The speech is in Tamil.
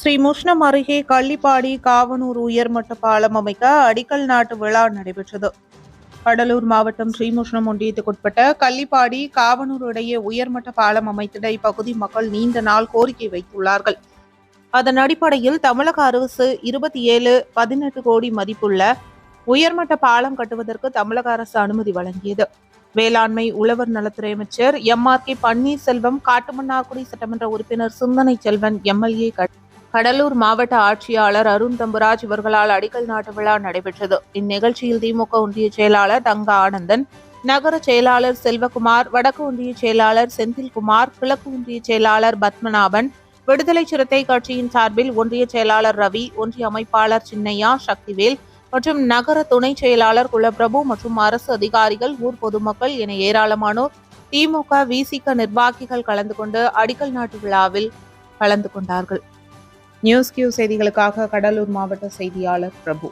ஸ்ரீ முஷ்ணம் அருகே கள்ளிப்பாடி காவனூர் உயர்மட்ட பாலம் அமைக்க அடிக்கல் நாட்டு விழா நடைபெற்றது. கடலூர் மாவட்டம் ஸ்ரீமுஷ்ணம் ஒன்றியத்துக்குட்பட்ட கள்ளிப்பாடி காவனூர் இடையே உயர்மட்ட பாலம் அமைத்திட இப்பகுதி மக்கள் நீண்ட நாள் கோரிக்கை வைத்துள்ளார்கள். அதன் அடிப்படையில் தமிழக அரசு இருபத்தி ஏழு பதினெட்டு கோடி மதிப்புள்ள உயர்மட்ட பாலம் கட்டுவதற்கு தமிழக அரசு அனுமதி வழங்கியது. வேளாண்மை உழவர் நலத்துறை அமைச்சர் M R K Panneerselvam Kattumannarkudi சட்டமன்ற உறுப்பினர் சிந்தனை செல்வன் எம்எல்ஏ கடலூர் மாவட்ட ஆட்சியாளர் அருண் தம்புராஜ் இவர்களால் அடிக்கல் நாட்டு விழா நடைபெற்றது. இந்நிகழ்ச்சியில் திமுக ஒன்றிய செயலாளர் தங்க ஆனந்தன் நகர செயலாளர் செல்வகுமார் வடக்கு ஒன்றிய செயலாளர் செந்தில்குமார் கிழக்கு ஒன்றிய செயலாளர் பத்மநாபன் விடுதலை சிறுத்தை கட்சியின் சார்பில் ஒன்றிய செயலாளர் ரவி ஒன்றிய அமைப்பாளர் சின்னையா சக்திவேல் மற்றும் நகர துணை செயலாளர் குலப்பிரபு மற்றும் அரசு அதிகாரிகள் ஊர் பொதுமக்கள் என ஏராளமானோர் திமுக விசிக நிர்வாகிகள் கலந்து கொண்டு அடிக்கல் நாட்டு விழாவில் கலந்து கொண்டார்கள். நியூஸ் கியூ செய்திகளுக்காக கடலூர் மாவட்ட செய்தியாளர் பிரபு.